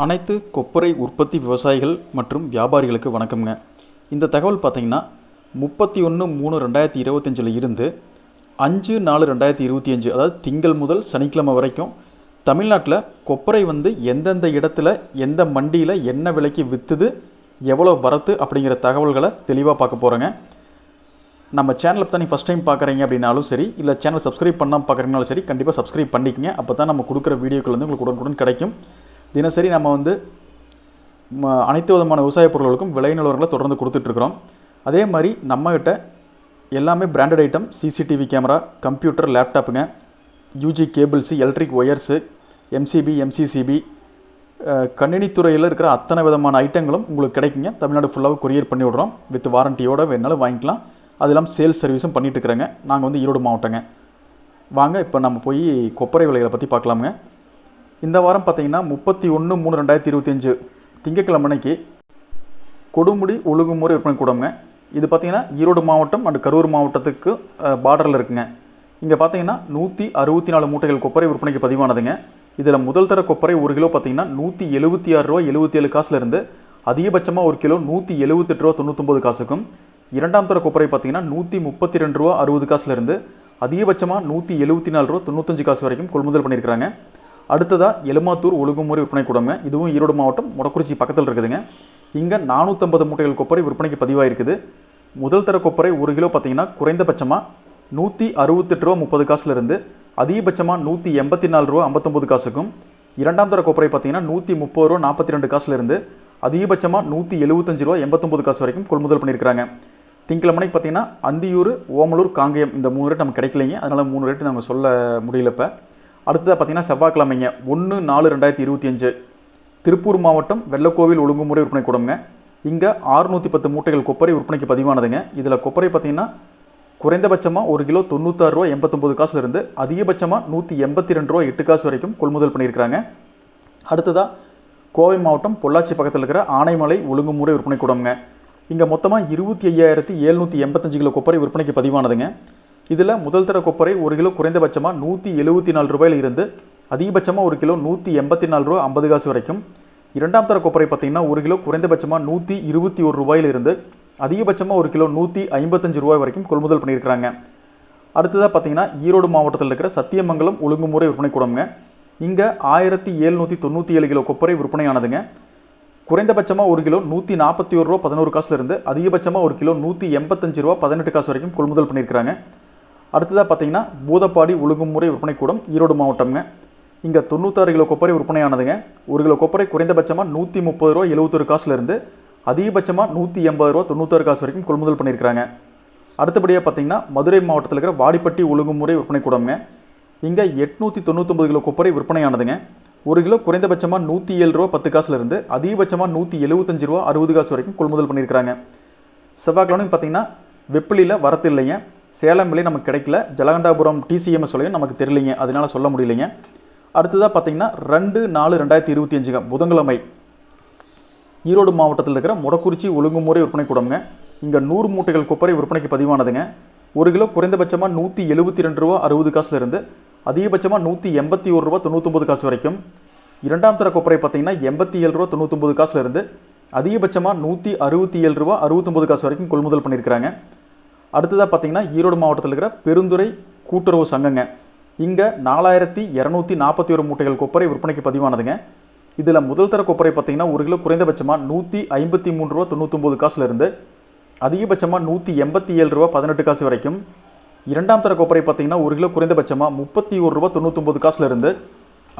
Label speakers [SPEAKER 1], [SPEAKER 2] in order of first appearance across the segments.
[SPEAKER 1] அனைத்து கொப்பரை உற்பத்தி விவசாயிகள் மற்றும் வியாபாரிகளுக்கு வணக்கம்ங்க. இந்த தகவல் பார்த்தீங்கன்னா முப்பத்தி ஒன்று மூணு ரெண்டாயிரத்தி இருபத்தஞ்சில் இருந்து அஞ்சு நாலு ரெண்டாயிரத்தி இருபத்தி அஞ்சு அதாவது திங்கள் முதல் சனிக்கிழமை வரைக்கும் தமிழ்நாட்டில் கொப்பரை வந்து எந்தெந்த இடத்துல எந்த மண்டியில் என்ன விலைக்கு விற்றுது எவ்வளோ வரத்து அப்படிங்கிற தகவல்களை தெளிவாக பார்க்க போகிறோங்க நம்ம சேனலை தான் நீங்கள் ஃபஸ்ட் டைம் பார்க்குறீங்க அப்படின்னாலும் சரி இல்லை சேனல் சப்ஸ்கிரைப் பண்ணால் பார்க்குறீங்கனாலும் சரி கண்டிப்பாக சப்ஸ்கிரைப் பண்ணிக்கங்க. அப்போ தான் நம்ம கொடுக்குற வீடியோக்கள் வந்து உங்களுக்கு உடனுக்குடன் கிடைக்கும். தினசரி நம்ம வந்து அனைத்து விதமான விவசாய பொருட்களுக்கும் விலை நிலவரங்களை தொடர்ந்து கொடுத்துட்ருக்குறோம். அதே மாதிரி நம்மக்கிட்ட எல்லாமே branded item CCTV camera computer லேப்டாப்புங்க UG cables electric wires MCB MCCB கணினித்துறையில் இருக்கிற அத்தனை விதமான ஐட்டங்களும் உங்களுக்கு கிடைக்குங்க. தமிழ்நாடு ஃபுல்லாக கொரியர் பண்ணி விடுறோம். வித் வாரண்டியோடு வேணாலும் வாங்கிக்கலாம். அது இல்லாமல் சேல்ஸ் சர்வீஸும் பண்ணிகிட்டு இருக்கிறேங்க. நாங்கள் வந்து ஈரோடு மாவட்டங்க. வாங்க இப்போ நம்ம போய் கொப்பரை விலைகளை பற்றி பார்க்கலாமுங்க. இந்த வாரம் பார்த்தீங்கன்னா முப்பத்தி ஒன்று மூணு ரெண்டாயிரத்தி இருபத்தஞ்சு திங்கட்கிழமை அன்னைக்கு கொடுமுடி ஒழுங்குமுறை விற்பனை கூடங்க இது பார்த்தீங்கன்னா ஈரோடு மாவட்டம் அண்ட் கரூர் மாவட்டத்துக்கு பார்டரில் இருக்குங்க. இங்கே பார்த்தீங்கன்னா நூற்றி அறுபத்தி நாலு மூட்டைகள் கொப்பரை விற்பனைக்கு பதிவானதுங்க. இதில் முதல் தர கொப்பரை ஒரு கிலோ பார்த்தீங்கன்னா நூற்றி எழுபத்தி ஆறு ரூபா எழுபத்தி ஏழு காசுலேருந்து அதிகபட்சமாக ஒரு கிலோ நூற்றி எழுபத்தெட்டு ரூபா தொண்ணூத்தொம்பது காசுக்கும் இரண்டாம் தர கொப்பரை பார்த்தீங்கன்னா நூற்றி முப்பத்தி ரெண்டு ரூபா அறுபது காசுலேருந்து அதிகபட்சமாக நூற்றி எழுபத்தி நாலு ரூபா தொண்ணூத்தஞ்சு காசு வரைக்கும் கொள்முதல் பண்ணியிருக்கிறாங்க அடுத்ததாக எலுமாத்தூர் ஒழுங்குமுறை விற்பனை கூடங்க. இதுவும் ஈரோடு மாவட்டம் முடக்குறிச்சி பக்கத்தில் இருக்குதுங்க. இங்கே நானூற்றம்பது மூட்டைகள் கொப்பரை விற்பனைக்கு பதிவாயிருக்குது. முதல் தர கொப்பரை ஒரு கிலோ பார்த்தீங்கன்னா குறைந்தபட்சமாக நூற்றி அறுபத்தெட்டு ரூபா முப்பது காசுலேருந்து அதிகபட்சமாக நூற்றி எண்பத்தி நாலு ரூபா ஐம்பத்தொம்பது காசுக்கும் இரண்டாம் தர கொப்பரை பார்த்தீங்கன்னா நூற்றி முப்பது ரூபா நாற்பத்தி ரெண்டு காசுலேருந்து அதிகபட்சமாக நூற்றி எழுபத்தஞ்சு ரூபா எண்பத்தொம்பது காசு வரைக்கும் கொள்முதல் பண்ணியிருக்கிறாங்க. திங்கிழமனைக்கு பார்த்தீங்கன்னா அந்தியூர் ஓமலூர் காங்கேயம் இந்த மூணு ரேட் நமக்கு கிடைக்கலைங்க. அதனால் மூணு ரேட்டு நம்ம சொல்ல முடியல இப்போ. அடுத்ததாக பார்த்தீங்கன்னா செவ்வாய்க்கிழமைங்க. ஒன்று நாலு ரெண்டாயிரத்தி இருபத்தி அஞ்சு. திருப்பூர் மாவட்டம் வெள்ளக்கோவில் ஒழுங்குமுறை விற்பனை கூடங்க இங்கே ஆறுநூற்றி பத்து மூட்டைகள் கொப்பரை விற்பனைக்கு பதிவானதுங்க. இதில் கொப்பரை பார்த்தீங்கன்னா குறைந்தபட்சமாக ஒரு கிலோ தொண்ணூத்தாறு ரூபா எண்பத்தொம்பது காசுலேருந்து அதிகபட்சமாக நூற்றி எண்பத்தி ரெண்டு ரூபா எட்டு காசு வரைக்கும் கொள்முதல் பண்ணியிருக்கிறாங்க. அடுத்ததாக கோவை மாவட்டம் பொள்ளாச்சி பக்கத்தில் இருக்கிற ஆனைமலை ஒழுங்குமுறை விற்பனை கூடங்க இங்கே மொத்தமாக இருபத்தி ஐயாயிரத்தி எழுநூற்றி எண்பத்தஞ்சு கிலோ கொப்பரை விற்பனைக்கு பதிவானதுங்க. இதில் முதல் தர கொப்பரை ஒரு கிலோ குறைந்தபட்சமாக நூற்றி எழுபத்தி நாலு ரூபாயில் இருந்து அதிகபட்சமாக ஒரு கிலோ நூற்றி எண்பத்தி நாலு ரூபா ஐம்பது காசு வரைக்கும். இரண்டாம் தர கொப்பரை பார்த்தீங்கன்னா ஒரு கிலோ குறைந்தபட்சமாக நூற்றி இருபத்தி ஒரு ரூபாயில் இருந்து அதிகபட்சமாக ஒரு கிலோ நூற்றி ஐம்பத்தஞ்சு ரூபாய் வரைக்கும் கொள்முதல் பண்ணியிருக்கிறாங்க. அடுத்ததாக பார்த்தீங்கன்னா ஈரோடு மாவட்டத்தில் இருக்கிற சத்தியமங்கலம் ஒழுங்குமுறை விற்பனை கூடங்க இங்கே ஆயிரத்தி எழுநூற்றி தொண்ணூற்றி ஏழு கிலோ கொப்பரை விற்பனையானதுங்க. குறைந்தபட்சமாக ஒரு கிலோ நூற்றி நாற்பத்தி ஒரு ரூபா பதினோரு காசுலேருந்து அதிகபட்சமாக ஒரு கிலோ நூற்றி எண்பத்தஞ்சு ரூபா பதினெட்டு காசு வரைக்கும் கொள்முதல் பண்ணியிருக்கிறாங்க. அடுத்ததாக பார்த்தீங்கன்னா பூதப்பாடி ஒழுங்குமுறை விற்பனை கூடம் ஈரோடு மாவட்டம்ங்க. இங்கே தொண்ணூத்தாறு கிலோ கொப்பரை விற்பனையானதுங்க. ஒரு கிலோ கொப்பரை குறைந்தபட்சமாக நூற்றி முப்பது ரூபா எழுபத்தொரு காசுலேருந்து அதிகபட்சமாக நூற்றி எண்பது ரூபா தொண்ணூத்தாறு காசு வரைக்கும் கொள்முதல் பண்ணியிருக்கிறாங்க அடுத்தபடியாக பார்த்தீங்கன்னா மதுரை மாவட்டத்தில் இருக்கிற வாடிப்பட்டி ஒழுங்குமுறை விற்பனை கூடங்க இங்கே எட்நூற்றி தொண்ணூத்தொம்பது கிலோ கொப்பரை விற்பனையானதுங்க. ஒரு கிலோ குறைந்தபட்சமாக நூற்றி ஏழு ரூபா பத்து காசுலேருந்து அதிகபட்சமாக நூற்றி எழுபத்தஞ்சு ரூபா அறுபது காசு வரைக்கும் கொள்முதல் பண்ணியிருக்கிறாங்க செவ்வாய்க்கிழமை பார்த்தீங்கன்னா வெப்பிலியில் வரத்து இல்லைங்க. சேலம் விலை நமக்கு கிடைக்கல. ஜலகண்டாபுரம் டிசிஎம்எஸ் விலையும் நமக்கு தெரியலிங்க. அதனால சொல்ல முடியலைங்க. அடுத்ததாக பார்த்தீங்கன்னா ரெண்டு நாலு ரெண்டாயிரத்தி இருபத்தி அஞ்சுங்க. புதன்கிழமை. ஈரோடு மாவட்டத்தில் இருக்கிற முடக்குறிச்சி ஒழுங்குமுறை விற்பனை கூடங்க இங்கே நூறு மூட்டைகள் கொப்பரை விற்பனைக்கு பதிவானதுங்க. ஒரு கிலோ குறைந்தபட்சமாக நூற்றி எழுபத்தி ரெண்டு ரூபா அறுபது காசுலேருந்து அதிகபட்சமாக நூற்றி எண்பத்தி ஒரு ரூபா தொண்ணூற்றொம்பது காசு வரைக்கும். இரண்டாம் தர கொப்பரை பார்த்தீங்கன்னா எண்பத்தி ஏழு ரூபா தொண்ணூற்றொம்பது காசுலேருந்து அதிகபட்சமாக நூற்றி அறுபத்தி ஏழு ரூபா அறுபத்தொம்பது காசு வரைக்கும் கொள்முதல் பண்ணியிருக்கிறாங்க. அடுத்ததாக பார்த்தீங்கன்னா ஈரோடு மாவட்டத்தில் இருக்கிற பெருந்துறை கூட்டுறவு சங்கங்க. இங்கே நாலாயிரத்தி இரநூத்தி நாற்பத்தி ஒரு மூட்டைகள் கொப்பரை விற்பனைக்கு பதிவானதுங்க. இதில் முதல் தர கொப்பரை பார்த்திங்கன்னா ஒரு கிலோ குறைந்தபட்சமாக நூற்றி ஐம்பத்தி மூணு ரூபா தொண்ணூற்றொம்பது காசுலேருந்து அதிகபட்சமாக நூற்றி எண்பத்தி ஏழு ரூபா பதினெட்டு காசு வரைக்கும். இரண்டாம் தர கொப்பரை பார்த்தீங்கன்னா ஒரு கிலோ குறைந்தபட்சமாக முப்பத்தி ஒரு ரூபா தொண்ணூத்தொம்பது காசுலேருந்து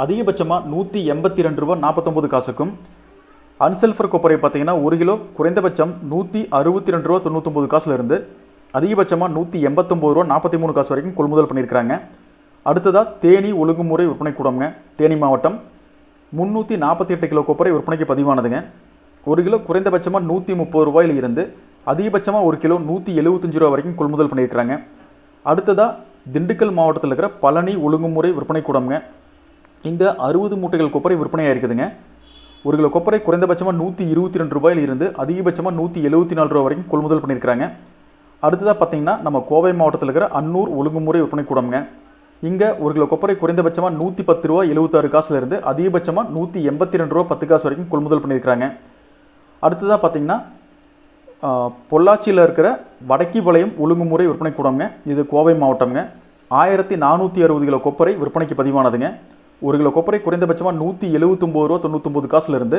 [SPEAKER 1] அதிகபட்சமாக நூற்றி எண்பத்தி ரெண்டு ரூபா நாற்பத்தொம்பது காசுக்கும். அன்சல்ஃபர் கொப்பரை பார்த்தீங்கன்னா ஒரு கிலோ குறைந்தபட்சம் நூற்றி அறுபத்தி ரெண்டு ரூபா தொண்ணூத்தொம்பது காசுலேருந்து அதிகபட்சமாக நூற்றி எண்பத்தொம்பது ரூபா நாற்பத்தி மூணு காசு வரைக்கும் கொள்முதல் பண்ணியிருக்கிறாங்க. அடுத்ததாக தேனி ஒழுங்குமுறை விற்பனை கூடங்க தேனி மாவட்டம். முந்நூற்றி நாற்பத்தி எட்டு கிலோ கொப்பரை விற்பனைக்கு பதிவானதுங்க. ஒரு கிலோ குறைந்தபட்சமாக நூற்றி முப்பது ரூபாயில் இருந்து அதிகபட்சமாக ஒரு கிலோ நூற்றி எழுபத்தஞ்சு ரூபா வரைக்கும் கொள்முதல் பண்ணியிருக்கிறாங்க. அடுத்ததாக திண்டுக்கல் மாவட்டத்தில் இருக்கிற பழனி ஒழுங்குமுறை விற்பனை கூடங்க இந்த அறுபது மூட்டைகள் கொப்பரை விற்பனையாக இருக்குதுங்க ஒரு கிலோ கொப்பரை குறைந்தபட்சமாக நூற்றி இருபத்தி ரெண்டு ரூபாயில் இருந்து அதிகபட்சமாக நூற்றி எழுபத்தி நாலு ரூபா வரைக்கும் கொள்முதல் பண்ணியிருக்கிறாங்க. அடுத்ததாக பார்த்தீங்கன்னா நம்ம கோவை மாவட்டத்தில் இருக்கிற அன்னூர் ஒழுங்குமுறை விற்பனை கூடங்க இங்கே ஒரு கிலோ கொப்பரை குறைந்தபட்சமாக நூற்றி பத்து ரூபா எழுபத்தாறு காசுலேருந்து அதிகபட்சமாக நூற்றி எண்பத்தி ரெண்டு ரூபா பத்து காசு வரைக்கும் கொள்முதல் பண்ணியிருக்கிறாங்க. அடுத்ததாக பார்த்தீங்கன்னா பொள்ளாச்சியில் இருக்கிற வடக்கிபாளையம் ஒழுங்குமுறை விற்பனை கூடங்க இது கோவை மாவட்டம்ங்க. ஆயிரத்தி நானூற்றி அறுபது கிலோ கொப்பரை விற்பனைக்கு பதிவானதுங்க. ஒரு கிலோ கொப்பரை குறைந்தபட்சமாக நூற்றி எழுபத்தொம்போது ரூபா தொண்ணூத்தொம்பது காசுலேருந்து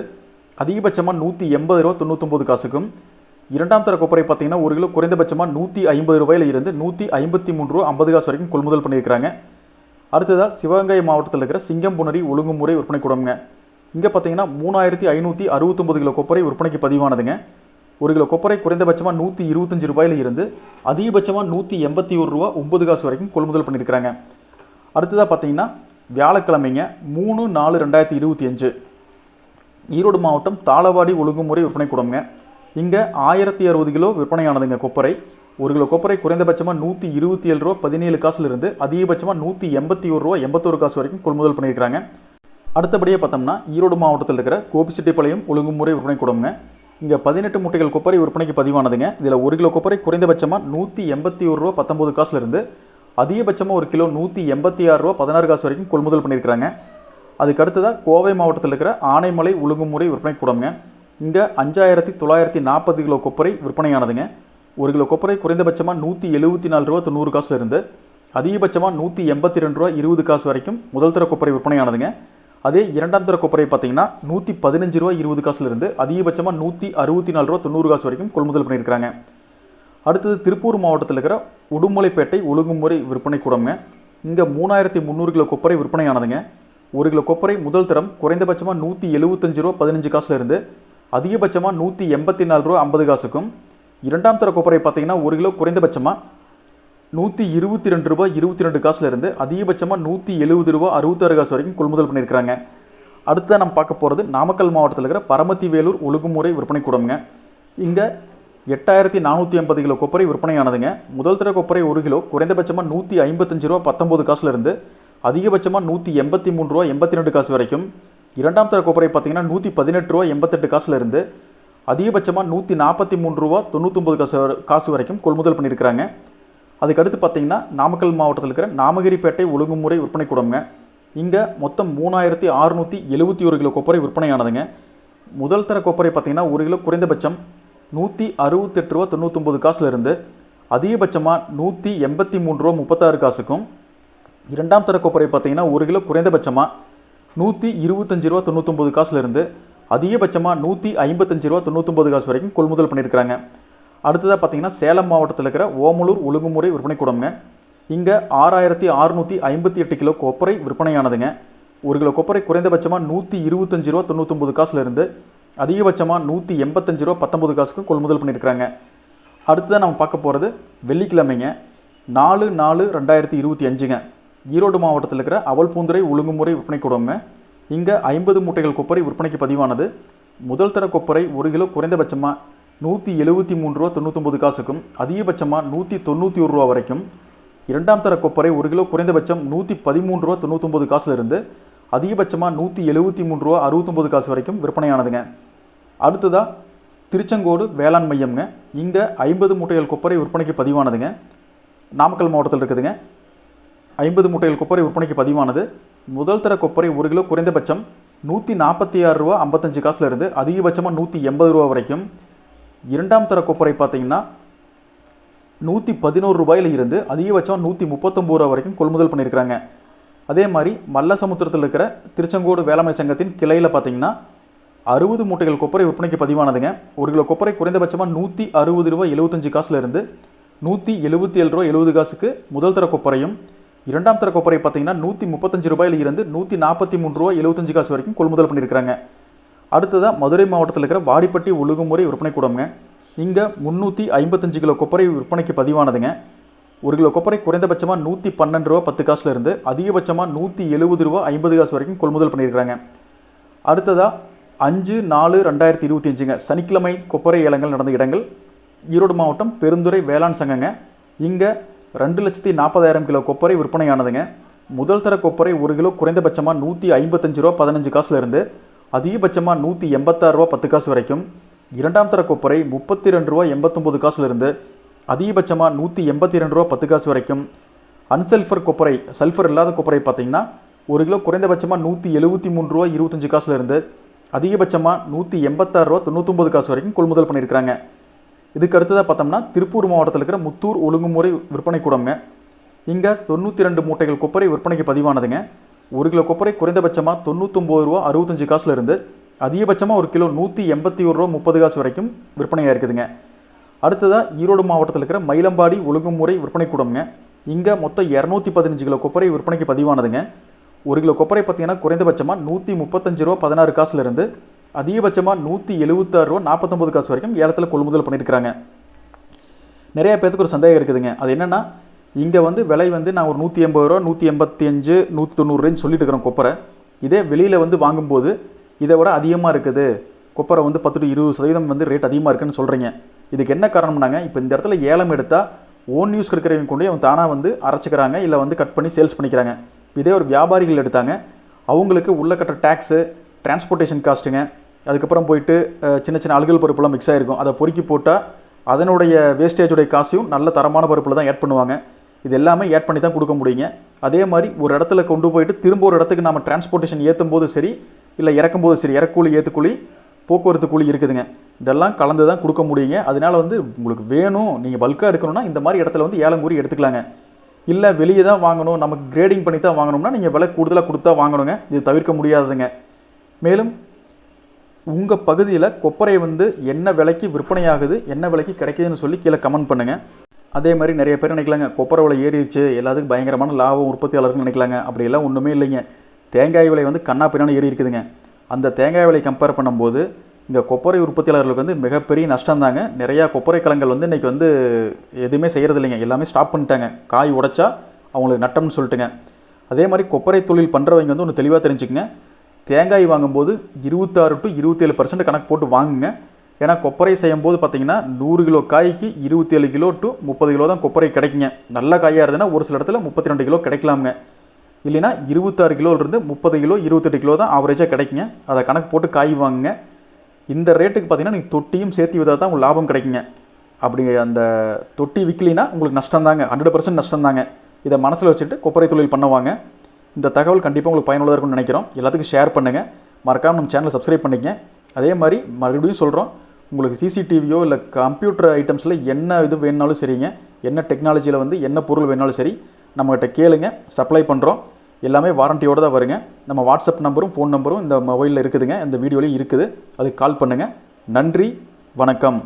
[SPEAKER 1] அதிகபட்சமாக நூற்றி எண்பது ரூபா தொண்ணூத்தொம்பது காசுக்கும் இரண்டாம் தர கொப்பரை பார்த்தீங்கன்னா ஒரு கிலோ குறைந்தபட்சமாக நூற்றி ஐம்பது ரூபாயில் இருந்து நூற்றி ஐம்பத்தி மூணு ரூபா ஐம்பது காசு வரைக்கும் கொள்முதல் பண்ணியிருக்கிறாங்க. அடுத்ததாக சிவகங்கை மாவட்டத்தில் இருக்கிற சிங்கம்புணரி ஒழுங்குமுறை விற்பனை கூடம்ங்க. இங்கே பார்த்தீங்கன்னா மூணாயிரத்தி ஐநூற்றி அறுபத்தொம்பது கிலோ கொப்பரை விற்பனைக்கு பதிவானதுங்க. ஒரு கிலோ கொப்பரை குறைந்தபட்சமாக நூற்றி இருபத்தஞ்சு ரூபாயில இருந்து அதிகபட்சமாக நூற்றி எண்பத்தி ஒரு ரூபா ஒம்பது காசு வரைக்கும் கொள்முதல் பண்ணியிருக்கிறாங்க. அடுத்ததாக பார்த்தீங்கன்னா வியாழக்கிழமைங்க மூணு நாலு ரெண்டாயிரத்தி இருபத்தி அஞ்சு. ஈரோடு மாவட்டம் தாளவாடி ஒழுங்குமுறை விற்பனை கூடம்ங்க. இங்கே ஆயிரத்தி அறுபது கிலோ விற்பனையானதுங்க கொப்பரை. ஒரு கிலோ கொப்பரை குறைந்தபட்சமாக நூற்றி இருபத்தி ஏழு ரூபா பதினேழு காசுலேருந்து அதிகபட்சமாக நூற்றி எண்பத்தி ஒரு ரூபா எண்பத்தொரு காசு வரைக்கும் கொள்முதல் பண்ணியிருக்கிறாங்க. அடுத்தபடியாக பார்த்தோம்னா ஈரோடு மாவட்டத்தில் இருக்கிற கோபிச்செட்டிப்பாளையம் ஒழுங்குமுறை விற்பனை கூடம்ங்க. இங்கே பதினெட்டு முட்டைகள் கொப்பரை விற்பனைக்கு பதிவானதுங்க. இதில் ஒரு கிலோ கொப்பரை குறைந்தபட்சமாக நூற்றி எண்பத்தி ஒரு ரூபா பத்தொம்பது காசுலேருந்து அதிகபட்சமாக ஒரு கிலோ நூற்றி எண்பத்தி ஆறு ரூபா பதினாறு காசு வரைக்கும் கொள்முதல் பண்ணியிருக்கிறாங்க. அதுக்கு அடுத்ததாக கோவை மாவட்டத்தில் இருக்கிற ஆனைமலை ஒழுங்குமுறை விற்பனை கூடம்ங்க. இங்கே அஞ்சாயிரத்தி தொள்ளாயிரத்தி நாற்பது கிலோ கொப்பரை விற்பனையானதுங்க. ஒரு கிலோ கொப்பரை குறைந்தபட்சமாக நூற்றி எழுபத்தி நாலு ரூபா தொண்ணூறு காசுல இருந்து அதிகபட்சமாக நூற்றி எண்பத்தி ரெண்டு ரூபா இருபது காசு வரைக்கும் முதல் தர கொப்பரை விற்பனையானதுங்க. அதே இரண்டாம் தர கொப்பரை பார்த்தீங்கன்னா நூற்றி பதினஞ்சு ரூபா இருபது காசுலேருந்து அதிகபட்சமாக நூற்றி அறுபத்தி நாலு ரூபா தொண்ணூறு காசு வரைக்கும் கொள்முதல் பண்ணியிருக்கிறாங்க. அடுத்தது திருப்பூர் மாவட்டத்தில் இருக்கிற உடுமலைப்பேட்டை ஒழுங்குமுறை விற்பனை கூடம்ங்க. இங்கே மூணாயிரத்தி முந்நூறு கிலோ கொப்பரை விற்பனையானதுங்க. ஒரு கிலோ கொப்பரை முதல் தரம் குறைந்தபட்சமாக நூற்றி எழுபத்தஞ்சு ரூபா பதினஞ்சு காசுலேருந்து அதிகபட்சமாக நூற்றி எண்பத்தி நாலு ரூபா ஐம்பது காசுக்கும் இரண்டாம் தர கொப்பரை பார்த்தீங்கன்னா ஒரு கிலோ குறைந்தபட்சமாக நூற்றி இருபத்தி ரெண்டு ரூபா இருபத்தி ரெண்டு காசுலேருந்து அதிகபட்சமாக நூற்றி எழுபது ரூபா அறுபத்தாறு காசு வரைக்கும் கொள்முதல் பண்ணியிருக்கிறாங்க. அடுத்ததான் நம்ம பார்க்க போகிறது நாமக்கல் மாவட்டத்தில் இருக்கிற பரமத்தி வேலூர் ஒழுங்குமுறை விற்பனை கூடம்ங்க. இங்கே எட்டாயிரத்தி நானூற்றி ஐம்பது கிலோ கொப்பரை விற்பனையானதுங்க. முதல் தர கொப்பரை ஒரு கிலோ குறைந்தபட்சமாக நூற்றி ஐம்பத்தஞ்சு ரூபா பத்தொம்போது காசுலேருந்து அதிகபட்சமாக நூற்றி எண்பத்தி மூணு ரூபா எண்பத்தி ரெண்டு காசு வரைக்கும் இரண்டாம் தர கொப்பரை பார்த்தீங்கன்னா நூற்றி பதினெட்டு ரூபா எண்பத்தெட்டு காசுலேருந்து அதிகபட்சமாக நூற்றி நாற்பத்தி மூணு ரூபா தொண்ணூற்றொம்பது காசு காசு வரைக்கும் கொள்முதல் பண்ணியிருக்கிறாங்க. அதுக்கடுத்து பார்த்தீங்கன்னா நாமக்கல் மாவட்டத்தில் இருக்கிற நாமகிரிப்பேட்டை ஒழுங்குமுறை விற்பனை கூடம்ங்க. இங்கே மொத்தம் மூணாயிரத்தி அறுநூற்றி எழுபத்தி ஒரு கிலோ கொப்பரை விற்பனையானதுங்க. முதல் தர கொப்பரை பார்த்தீங்கன்னா ஒரு கிலோ குறைந்தபட்சம் நூற்றி அறுபத்தெட்டு ரூபா தொண்ணூற்றொம்பது காசுலேருந்து அதிகபட்சமாக நூற்றி எண்பத்தி மூணு ரூபா முப்பத்தாறு காசுக்கும் இரண்டாம் தர கொப்பரை பார்த்தீங்கன்னா ஒரு கிலோ குறைந்தபட்சமாக நூற்றி இருபத்தஞ்சு ரூபா தொண்ணூத்தொம்பது காசுலேருந்து அதிகபட்சமாக நூற்றி ஐம்பத்தஞ்சு ரூபா தொண்ணூத்தொம்பது காசு வரைக்கும் கொள்முதல் பண்ணியிருக்கிறாங்க அடுத்ததாக பார்த்தீங்கன்னா சேலம் மாவட்டத்தில் இருக்கிற ஓமலூர் ஒழுங்குமுறை விற்பனை கூடம்ங்க. இங்கே ஆறாயிரத்தி அறுநூற்றி ஐம்பத்தி எட்டு கிலோ கொப்பரை விற்பனையானதுங்க. ஒரு கிலோ கொப்பரை குறைந்தபட்சமாக நூற்றி இருபத்தஞ்சு ரூபா தொண்ணூத்தொம்பது காசுலேருந்து அதிகபட்சமாக நூற்றி எண்பத்தஞ்சு ரூபா பத்தொம்பது காசுக்கு கொள்முதல் பண்ணியிருக்கிறாங்க அடுத்ததாக நம்ம பார்க்க போகிறது வெள்ளிக்கிழமைங்க. நாலு நாலு ரெண்டாயிரத்தி இருபத்தி அஞ்சுங்க. ஈரோடு மாவட்டத்தில் இருக்கிற அவல்பூந்துறை ஒழுங்குமுறை விற்பனை கூடங்க இங்கே ஐம்பது மூட்டைகள் கொப்பரை விற்பனைக்கு பதிவானது. முதல் தர கொப்பரை ஒரு கிலோ குறைந்தபட்சமாக நூற்றி எழுபத்தி மூணு ரூபா தொண்ணூத்தொம்பது காசுக்கும் அதிகபட்சமாக நூற்றி தொண்ணூற்றி ஒரு ரூபா வரைக்கும். இரண்டாம் தர கொப்பரை ஒரு கிலோ குறைந்தபட்சம் நூற்றி பதிமூணு ரூபா தொண்ணூத்தொம்பது காசுலேருந்து அதிகபட்சமாக நூற்றி எழுபத்தி மூணு ரூபா அறுபத்தொம்பது காசு வரைக்கும் விற்பனையானதுங்க. அடுத்ததாக திருச்செங்கோடு வேளாண் மையம்ங்க. இங்கே ஐம்பது மூட்டைகள் கொப்பரை விற்பனைக்கு பதிவானதுங்க. நாமக்கல் மாவட்டத்தில் இருக்குதுங்க. ஐம்பது மூட்டைகள் கொப்பரை விற்பனைக்கு பதிவானது. முதல் தர கொப்பரை ஒரு கிலோ குறைந்தபட்சம் நூற்றி நாற்பத்தி ஆறு ரூபா ஐம்பத்தஞ்சு காசுலேருந்து அதிகபட்சமாக நூற்றி எண்பது ரூபா வரைக்கும். இரண்டாம் தர கொப்பரை பார்த்தீங்கன்னா நூற்றி பதினோரு ரூபாயில் இருந்து அதிகபட்சம் நூற்றி முப்பத்தொம்பது ரூபா வரைக்கும் கொள்முதல் பண்ணியிருக்கிறாங்க அதே மாதிரி மல்லசமுத்திரத்தில் இருக்கிற திருச்செங்கோடு வேளாண்மை சங்கத்தின் கிளையில் பார்த்தீங்கன்னா அறுபது மூட்டைகள் கொப்பரை விற்பனைக்கு பதிவானதுங்க. ஒரு கிலோ கொப்பரை குறைந்தபட்சமாக நூற்றி அறுபது ரூபா எழுபத்தஞ்சு காசுலேருந்து நூற்றி எழுபத்தி ஏழு ரூபா எழுபது காசுக்கு முதல் தர கொப்பரையும் இரண்டாம் தர கொப்பரை பார்த்தீங்கன்னா நூற்றி முப்பத்தஞ்சு ரூபாயில இருந்து நூற்றி நாற்பத்தி மூணு ரூபா எழுபத்தஞ்சு காசு வரைக்கும் கொள்முதல் பண்ணியிருக்கிறாங்க அடுத்ததாக மதுரை மாவட்டத்தில் இருக்கிற வாடிப்பட்டி ஒழுங்குமுறை விற்பனை கூடம்ங்க. இங்கே முந்நூற்றி ஐம்பத்தஞ்சு கிலோ கொப்பரை விற்பனைக்கு பதிவானதுங்க. ஒரு கிலோ கொப்பரை குறைந்தபட்சமாக நூற்றி பன்னெண்டு ரூபா பத்து காசுல இருந்து அதிகபட்சமாக நூற்றி எழுபது ரூபா ஐம்பது காசு வரைக்கும் கொள்முதல் பண்ணியிருக்கிறாங்க அடுத்ததாக அஞ்சு நாலு ரெண்டாயிரத்தி இருபத்தி அஞ்சுங்க சனிக்கிழமை கொப்பரை ஏலங்கள் நடந்த இடங்கள். ஈரோடு மாவட்டம் பெருந்துறை வேளாண் சங்கங்க. இங்கே ரெண்டு லட்சத்தி நாற்பதாயிரம் கிலோ கொப்பரை விற்பனையானதுங்க. முதல் தர கொப்பரை ஒரு கிலோ குறைந்தபட்சமாக நூற்றி ஐம்பத்தஞ்சு ரூபா பதினஞ்சு காசுலேருந்து அதிகபட்சமாக நூற்றி எண்பத்தாறு ரூபா பத்து காசு வரைக்கும். இரண்டாம் தர கொப்பரை முப்பத்தி ரெண்டு ரூபா எண்பத்தொம்போது காசுலேருந்து அதிகபட்சமாக நூற்றி எண்பத்தி ரெண்டு ரூபா பத்து காசு வரைக்கும். அன்சல்ஃபர் கொப்பரை சல்ஃபர் இல்லாத கொப்பரை பார்த்தீங்கன்னா ஒரு கிலோ குறைந்தபட்சமாக நூற்றி எழுபத்தி மூணு ரூபா இருபத்தஞ்சு காசுலேருந்து அதிகபட்சமாக நூற்றி எண்பத்தாறு ரூபா தொண்ணூற்றொம்பது காசு வரைக்கும் கொள்முதல் பண்ணியிருக்கிறாங்க. இதுக்கு அடுத்ததாக பார்த்தோம்னா திருப்பூர் மாவட்டத்தில் இருக்கிற முத்தூர் ஒழுங்குமுறை விற்பனை கூடங்க இங்கே தொண்ணூற்றி ரெண்டு மூட்டைகள் கொப்பரை விற்பனைக்கு பதிவானதுங்க. ஒரு கிலோ கொப்பரை குறைந்தபட்சமாக தொண்ணூற்றொம்பது ரூபா அறுபத்தஞ்சு காசுல இருந்து அதிகபட்சமாக ஒரு கிலோ நூற்றி எண்பத்தி ஒரு ரூபா முப்பது காசு வரைக்கும் விற்பனையாக இருக்குதுங்க. அடுத்ததாக ஈரோடு மாவட்டத்தில் இருக்கிற மயிலம்பாடி ஒழுங்குமுறை விற்பனை கூடம்ங்க. இங்கே மொத்தம் இரநூத்தி பதினஞ்சு கிலோ கொப்பரை விற்பனைக்கு பதிவானதுங்க. ஒரு கிலோ கொப்பரை பார்த்தீங்கன்னா குறைந்தபட்சமாக நூற்றி முப்பத்தஞ்சு ரூபா பதினாறு காசுலேருந்து அதிகபட்சமாக நூற்றி எழுபத்தாறு ரூபா நாற்பத்தொம்பது காசு வரைக்கும் ஏலத்தில் கொள்முதல் பண்ணியிருக்கிறாங்க நிறைய பேர்த்துக்கு ஒரு சந்தேகம் இருக்குதுங்க. அது என்னென்னா இங்கே வந்து விலை வந்து நான் ஒரு நூற்றி எண்பது ரூபா நூற்றி எண்பத்தி அஞ்சு நூற்றி தொண்ணூறு சொல்லிட்டு இருக்கிறேன் கொப்பரை. இதே வெளியில் வந்து வாங்கும்போது இதை விட அதிகமாக இருக்குது. கொப்பரை வந்து பத்து டு இருபது சதவீதம் வந்து ரேட் அதிகமாக இருக்குன்னு சொல்கிறீங்க இதுக்கு என்ன காரணம்னாங்க? இப்போ இந்த இடத்துல ஏலம் எடுத்தால் ஓன் நியூஸ் இருக்கிறவங்க கொண்டு அவங்க தானாக வந்து அரைச்சிக்கிறாங்க இல்லை வந்து கட் பண்ணி சேல்ஸ் பண்ணிக்கிறாங்க. இதே ஒரு வியாபாரிகள் எடுத்தாங்க. அவங்களுக்கு உள்ள கட்டுற டேக்ஸு டிரான்ஸ்போர்ட்டேஷன் காஸ்ட்டுங்க அதுக்கப்புறம் போயிட்டு சின்ன சின்ன அழுகல் பருப்புலாம் மிக்ஸ் ஆகிருக்கும் அதை பொறுக்கி போட்டால் அதனுடைய வேஸ்டேஜுடைய காசையும் நல்ல தரமான பருப்பில் தான் ஆட் பண்ணுவாங்க. இது எல்லாமே ஆட் பண்ணி தான் கொடுக்க முடியுங்க. அதே மாதிரி ஒரு இடத்துல கொண்டு போயிட்டு திரும்ப ஒரு இடத்துக்கு நம்ம டிரான்ஸ்போர்ட்டேஷன் ஏற்றும் போது சரி இல்லை இறக்கும் போது சரி இறக்கூலி ஏற்றுக்கூலி போக்குவரத்து கூலி இருக்குதுங்க. இதெல்லாம் கலந்து தான் கொடுக்க முடியுங்க. அதனால வந்து உங்களுக்கு வேணும் நீங்கள் பல்காக எடுக்கணும்னா இந்த மாதிரி இடத்துல வந்து ஏலம் கூறி எடுத்துக்கலாங்க. இல்லை வெளியே தான் வாங்கணும் நமக்கு கிரேடிங் பண்ணி தான் வாங்கணும்னா நீங்கள் விலை கூடுதலாக கொடுத்தா வாங்கணுங்க. இது தவிர்க்க முடியாததுங்க. மேலும் உங்கள் பகுதியில் கொப்பரை வந்து என்ன விலைக்கு விற்பனையாகுது என்ன விலைக்கு கிடைக்குதுன்னு சொல்லி கீழே கமெண்ட் பண்ணுங்கள் அதே மாதிரி நிறைய பேர் நினைக்கலாங்க கொப்பரை விலை ஏறிடுச்சு எல்லாத்துக்கும் பயங்கரமான லாபம் உற்பத்தியாளர்கள் நினைக்கலாங்க. அப்படியெல்லாம் ஒன்றுமே இல்லைங்க. தேங்காய் விலை வந்து கண்ணா பின்னாடி ஏறி இருக்குதுங்க. அந்த தேங்காய் விலை கம்பேர் பண்ணும்போது இந்த கொப்பரை உற்பத்தியாளர்களுக்கு வந்து மிகப்பெரிய நஷ்டம் தாங்க நிறையா கொப்பரை கலங்கள் வந்து இன்றைக்கி வந்து எதுவுமே செய்கிறது இல்லைங்க எல்லாமே ஸ்டாப் பண்ணிட்டாங்க. காய் உடைச்சா அவங்களுக்கு நட்டம்னு சொல்லிட்டுங்க. அதே மாதிரி கொப்பரை தொழில் பண்ணுறவங்க வந்து ஒன்று தெளிவாக தெரிஞ்சுக்கங்க. தேங்காய் வாங்கும்போது இருபத்தாறு டு இருபத்தேழு பர்சன்ட் கணக்கு போட்டு வாங்குங்க. ஏன்னா கொப்பரை செய்யும்போது பார்த்தீங்கன்னா நூறு கிலோ காய்க்கு இருபத்தேழு கிலோ டு முப்பது கிலோ தான் கொப்பரை கிடைக்குங்க. நல்ல காயாக இருந்ததுன்னா ஒரு சில இடத்துல முப்பத்தி ரெண்டு கிலோ கிடைக்கலாமுங்க. இல்லைன்னா இருபத்தாறு கிலோலேருந்து முப்பது கிலோ இருபத்தெட்டு கிலோ தான் ஆவரேஜாக கிடைக்குங்க. அதை கணக்கு போட்டு காய் வாங்குங்க. இந்த ரேட்டுக்கு பார்த்தீங்கன்னா நீங்கள் தொட்டியும் சேர்த்து விதா தான் உங்களுக்கு லாபம் கிடைக்குங்க. அப்படி அந்த தொட்டி விற்கலினா உங்களுக்கு நஷ்டம் தாங்க ஹண்ட்ரட் பர்சன்ட் நஷ்டம் தாங்க இதை மனசில் வச்சுட்டு கொப்பரை தொழில் பண்ணுவாங்க இந்த தகவல் கண்டிப்பாக உங்களுக்கு பயனுள்ளதாக இருக்கும்னு நினைக்கிறோம். எல்லாத்துக்கும் ஷேர் பண்ணுங்கள் மறக்காமல் நம்ம சேனலை சப்ஸ்கிரைப் பண்ணிக்கங்க. அதே மாதிரி மறுபடியும் சொல்கிறோம் உங்களுக்கு சிசிடிவியோ இல்லை கம்ப்யூட்டர் ஐட்டம்ஸில் என்ன இது வேணுனாலும் சரிங்க. என்ன டெக்னாலஜியில் வந்து என்ன பொருள் வேணாலும் சரி நம்மகிட்ட கேளுங்க. சப்ளை பண்ணுறோம் எல்லாமே வாரண்டியோடு தான் வருங்க. நம்ம வாட்ஸ்அப் நம்பரும் ஃபோன் நம்பரும் இந்த மொபைலில் இருக்குதுங்க. இந்த வீடியோலேயும் இருக்குது. அதுக்கு கால் பண்ணுங்கள் நன்றி. வணக்கம்.